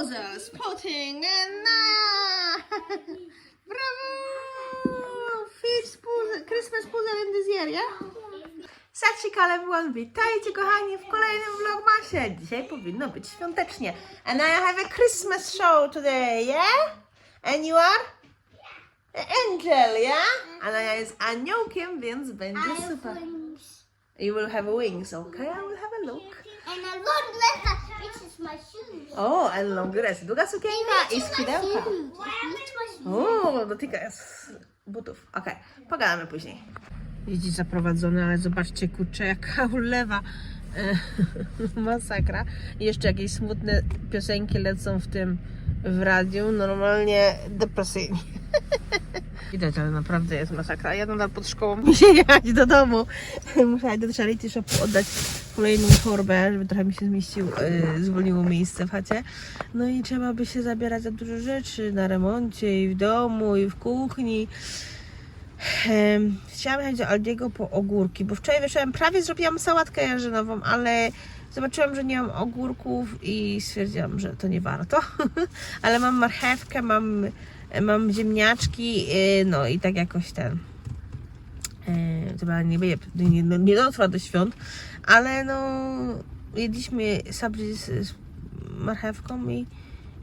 And puzzle, spotting and Naya. Bravo! Fifth puzzle, Christmas puzzle in this year, yeah? Everyone, witajcie kochani w kolejnym vlogmasie. Dzisiaj powinno być świątecznie. And I have a Christmas show today, yeah? And you are? An angel, yeah? Anaja jest aniołkiem, więc będzie I super. wings. You will have wings, okay? I will have a look. And a my shoes. O, and long dress. Długa sukienka i shoes. O, dotyka butów. Okej, pogadamy później. Jeździ zaprowadzony, ale zobaczcie, kurczę, jaka ulewa. E, Masakra. I jeszcze jakieś smutne piosenki lecą w tym w radiu. Normalnie depresyjnie. Widać, ale naprawdę jest masakra. Ja nadal pod szkołą muszę jechać do domu. Muszę jechać do charity shop oddać kolejną torbę, żeby trochę mi się zmieścił, yy, zwolniło miejsce w chacie. No i trzeba by się zabierać za dużo rzeczy na remoncie i w domu, i w kuchni. Chciałam jechać do Aldiego po ogórki, bo wczoraj wieczorem prawie zrobiłam sałatkę jarzynową, ale zobaczyłam, że nie mam ogórków i stwierdziłam, że to nie warto. ale mam marchewkę, mam, mam ziemniaczki, yy, no i tak jakoś ten. Yy, to chyba nie, nie, no, nie dotrwa do świąt, ale no jedliśmy sabzi z, z marchewką i,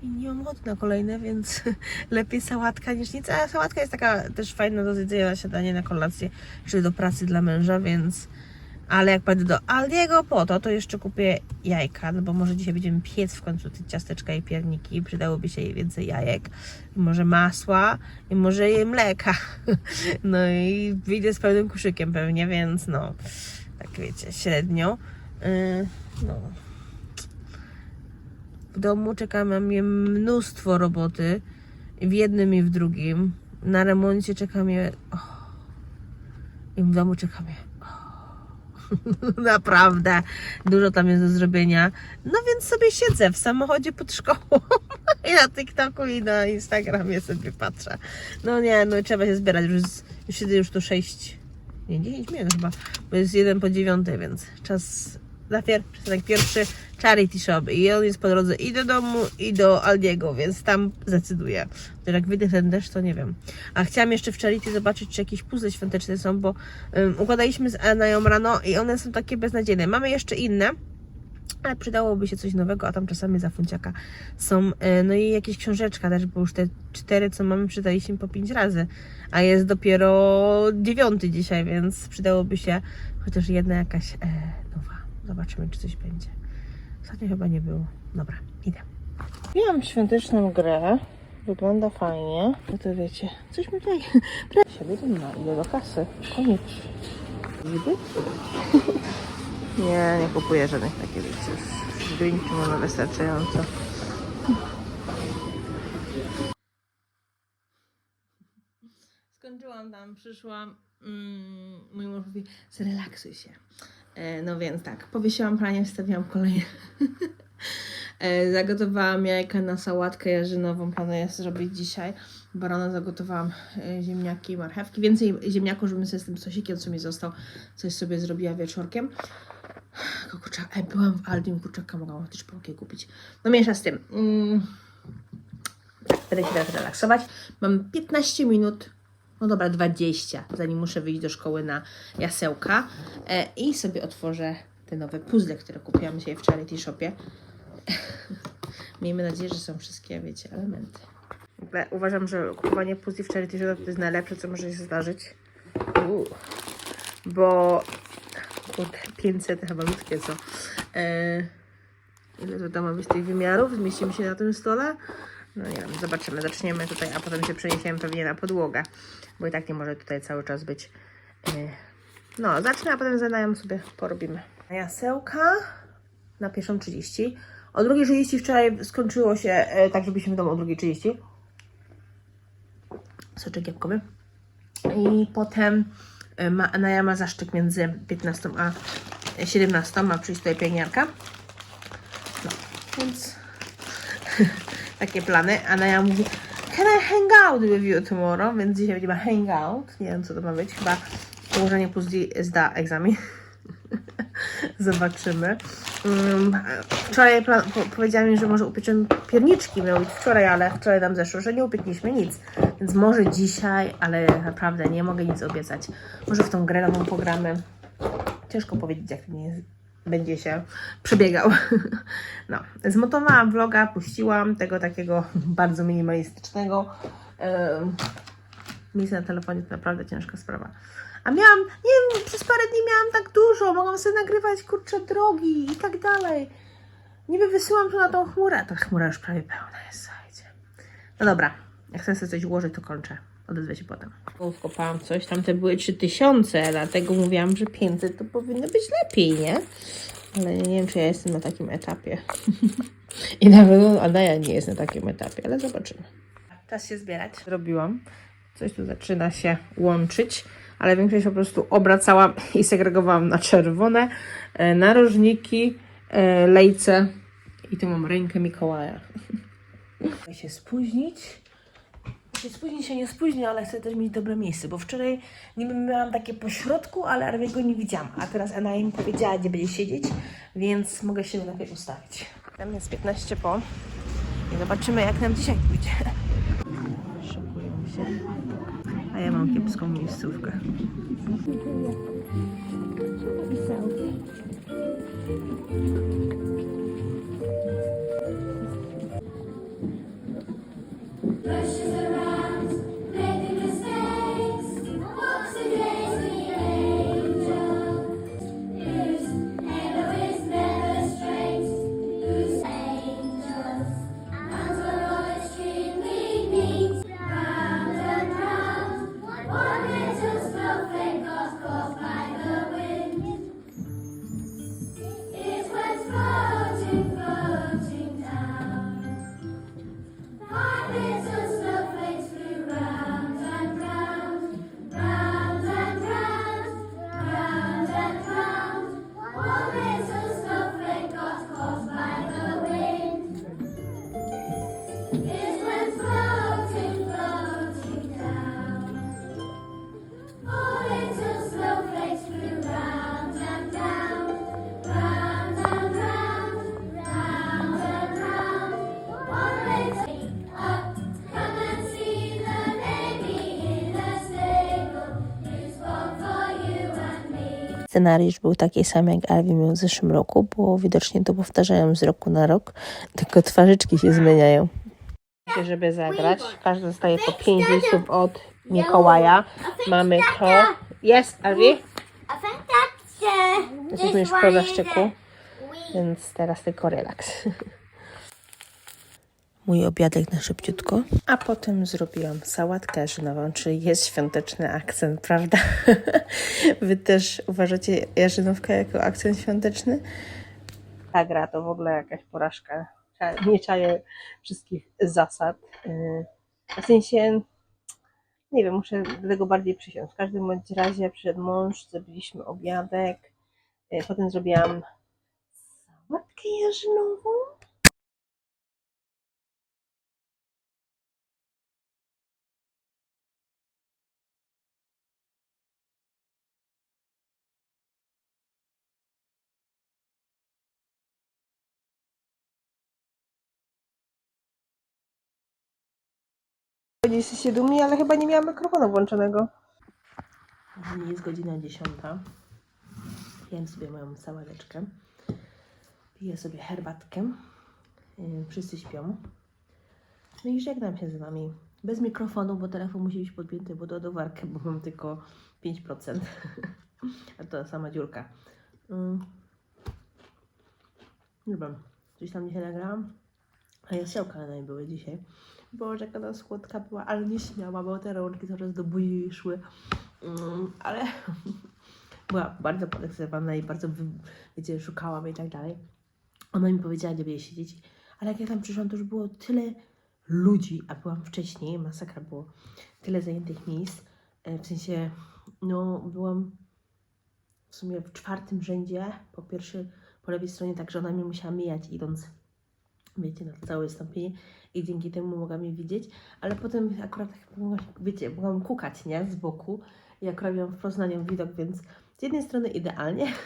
i nie mam ochoty na kolejne, więc lepiej sałatka niż nic. A sałatka jest taka też fajna do zjedzenia na na kolację, czy do pracy dla męża, więc ale jak będę do Aldiego po to, to jeszcze kupię jajka, no bo może dzisiaj będziemy piec w końcu te ciasteczka i pierniki, przydałoby się więcej jajek, może masła i może i mleka. No i wyjdę z pełnym koszykiem pewnie, więc no, tak wiecie, średnio. Yy, no. W domu czeka na mnie mnóstwo roboty, w jednym i w drugim. Na remoncie czeka mnie... Oh. I w domu czeka mnie... Naprawdę, dużo tam jest do zrobienia. No więc sobie siedzę w samochodzie pod szkołą i na TikToku i na Instagramie sobie patrzę. No nie, no trzeba się zbierać. Już, już siedzę już tu 6, nie 10 minut chyba, bo jest 1 po 9, więc czas na pier- przystanek pierwszy charity shop i on jest po drodze i do domu i do Aldiego, więc tam zdecyduję. To jak wyjdę ten deszcz, to nie wiem. A chciałam jeszcze w charity zobaczyć, czy jakieś puzzle świąteczne są, bo um, układaliśmy z Anają rano i one są takie beznadziejne. Mamy jeszcze inne, ale przydałoby się coś nowego, a tam czasami za funciaka są. e, No i jakieś książeczka też, bo już te cztery, co mamy, przydaliśmy po pięć razy, a jest dopiero dziewiąty dzisiaj, więc przydałoby się chociaż jedna jakaś e, nowa. Zobaczymy, czy coś będzie. Ostatnio chyba nie było. Dobra, idę. Miałam świąteczną grę. Wygląda fajnie. No to wiecie, coś mi tutaj... Siebie dumna, idę do kasy. Koniecznie. Widy? Nie, nie kupuję żadnych takich wiecie już. Drinki mamy wystarczająco. Skończyłam tam, przyszłam. Mm, mój mąż mówi, zrelaksuj się. E, no więc tak, powiesiłam pranie, wstawiłam kolejne. e, zagotowałam jajka na sałatkę jarzynową, planuję zrobić dzisiaj. Bo rano zagotowałam e, ziemniaki i marchewki. Więcej ziemniaków, żebym sobie z tym sosikiem, co mi został, coś sobie zrobiła wieczorkiem. Kurczaka, e, byłam w Aldim, kurczaka mogłam też polkie kupić. No mniejsza z tym. Mm. Będę się teraz relaksować. Mam 15 minut, no dobra, 20, zanim muszę wyjść do szkoły na jasełka. E, I sobie otworzę te nowe puzzle, które kupiłam dzisiaj w Charity Shopie. Miejmy nadzieję, że są wszystkie, wiecie, elementy. Uważam, że kupowanie puzli w Charity Shopie to jest najlepsze, co może się zdarzyć. Uuu. Bo kurde, 500 chyba ludzkie co. E, ile to tam ma być tych wymiarów? Zmieścimy się na tym stole? No nie wiem, zobaczymy. Zaczniemy tutaj, a potem się przeniesiemy pewnie na podłogę, bo i tak nie może tutaj cały czas być. E, no, zacznę, a potem zadają sobie porobimy. Jasełka na pierwszą 30. O 2.30 wczoraj skończyło się e, tak, żebyśmy w domu o 2.30. Soczek jabłkowy. I potem e, ma, Anaja ma zaszczyt między 15 a 17, ma przyjść tutaj pielęgniarka. No, więc takie plany. Anaja mówi, can I hang out with you tomorrow? Więc dzisiaj będziemy hang out. Nie wiem, co to ma być. Chyba położenie puzli zda egzamin. Zobaczymy. Mm, Wczoraj pla- po- powiedziała mi, że może upieczemy pierniczki. Miało być wczoraj, ale wczoraj nam zeszło, że nie upiekliśmy nic. Więc może dzisiaj, ale naprawdę nie mogę nic obiecać. Może w tą grę nową pogramy. Ciężko powiedzieć, jak nie będzie się przebiegał. No, zmontowałam vloga, puściłam tego takiego bardzo minimalistycznego. Miejsce na telefonie to naprawdę ciężka sprawa. A miałam, nie wiem, przez parę dni miałam tak dużo, mogłam sobie nagrywać kurcze drogi i tak dalej. Niby wysyłam to na tą chmurę, ta chmura już prawie pełna jest, słuchajcie. No dobra, jak chcę sobie coś ułożyć, to kończę. Odezwę się potem. Wkopałam coś, tamte były 3000, dlatego mówiłam, że 500 to powinno być lepiej, nie? Ale nie wiem, czy ja jestem na takim etapie. I na pewno Adaja nie jest na takim etapie, ale zobaczymy. Czas się zbierać. Zrobiłam. Coś tu zaczyna się łączyć, ale większość po prostu obracałam i segregowałam na czerwone, e, narożniki, e, lejce i tu mam rękę Mikołaja. Chcę się spóźnić. Się spóźnić się nie spóźni, ale chcę też mieć dobre miejsce, bo wczoraj niby miałam takie po środku, ale Arwiego nie widziałam, a teraz Ena mi powiedziała, gdzie będzie siedzieć, więc mogę się lepiej ustawić. Tam jest 15 po i zobaczymy, jak nam dzisiaj pójdzie. Szykują się, a ja mam kiepską miejscówkę. Rushes around, Scenariusz był taki sam, jak Alwi miał w zeszłym roku, bo widocznie to powtarzają z roku na rok, tylko twarzyczki się zmieniają. Żeby zagrać, każdy dostaje po 5 listów od Mikołaja. Mamy to. Jest, Alwi? Jesteśmy już po zaszczyku, więc teraz tylko relaks. Mój obiadek na szybciutko. A potem zrobiłam sałatkę jarzynową, czyli jest świąteczny akcent, prawda? Wy też uważacie jarzynówkę jako akcent świąteczny? Ta gra to w ogóle jakaś porażka. Nie czaję wszystkich zasad. Yy, W sensie, nie wiem, muszę do tego bardziej przysiąść. W każdym bądź razie przyszedł mąż, zrobiliśmy obiadek, yy, potem zrobiłam sałatkę jarzynową. Będziecie się dumni, ale chyba nie miałam mikrofonu włączonego. Jest godzina 10. Jem sobie moją sałateczkę. Piję sobie herbatkę. Yy, Wszyscy śpią. No i żegnam się z Wami. Bez mikrofonu, bo telefon musi być podpięty pod ładowarkę, bo mam tylko 5%. A to sama dziurka. Mm. Nie wiem, coś tam dzisiaj nagrałam. A jasełka na niej były dzisiaj. Boże, jaka ona słodka była, ale nie śmiała, bo te rączki coraz do buzi szły. Mm, ale była bardzo podekscytowana i bardzo, wiecie, szukała mnie i tak dalej. Ona mi powiedziała, gdzie będzie siedzieć, ale jak ja tam przyszłam, to już było tyle ludzi, a byłam wcześniej, masakra było, tyle zajętych miejsc, e, w sensie, no, byłam w sumie w czwartym rzędzie, po pierwszej, po lewej stronie, także ona mnie musiała mijać, idąc wiecie, na to całe wystąpienie i dzięki temu mogłam je widzieć, ale potem akurat, tak wiecie, mogłam kukać, nie, z boku i akurat miałam wprost na nią widok, więc z jednej strony idealnie,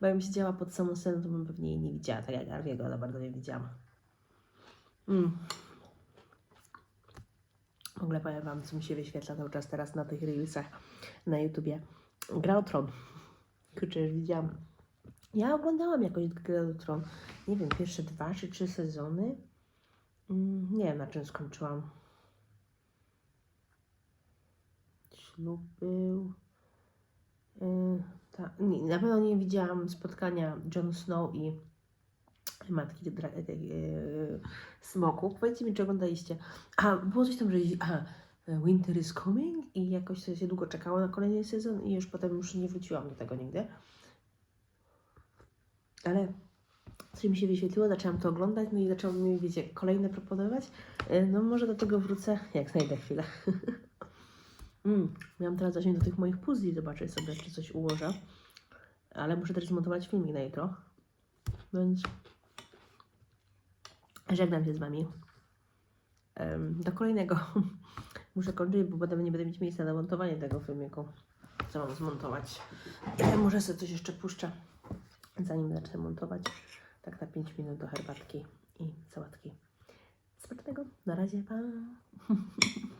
Bo jakbym siedziała pod samą sceną, to bym pewnie jej nie widziała, tak jak Arwiego, ale bardzo nie widziałam. Mm. W ogóle powiem Wam, co mi się wyświetla cały czas teraz na tych reelsach na YouTubie. Gra o Tron. Kurczę, już widziałam. Ja oglądałam jakoś Grę o Tron. Nie wiem, pierwsze dwa czy trzy sezony. Mm, Nie wiem, na czym skończyłam. Ślub był. Yy, ta, nie, na pewno nie widziałam spotkania Jon Snow i matki dra, yy, smoków. Powiedzcie mi, czy oglądaliście. A, było coś tam, że aha, Winter is coming i jakoś się długo czekało na kolejny sezon i już potem już nie wróciłam do tego nigdy. Ale coś mi się wyświetliło, zaczęłam to oglądać, no i zaczęłam mi, wiecie, kolejne proponować. Yy, No może do tego wrócę, jak znajdę chwilę. Mm, miałam teraz zasiąść do tych moich puzli, zobaczyć sobie, czy coś ułożę. Ale muszę też zmontować filmik na jutro. Więc żegnam się z Wami. Do kolejnego. Muszę kończyć, bo potem nie będę mieć miejsca na montowanie tego filmiku. Co mam zmontować? E, Może sobie coś jeszcze puszczę, zanim zacznę montować. Tak na 5 minut do herbatki i sałatki. Smacznego. Na razie, pa!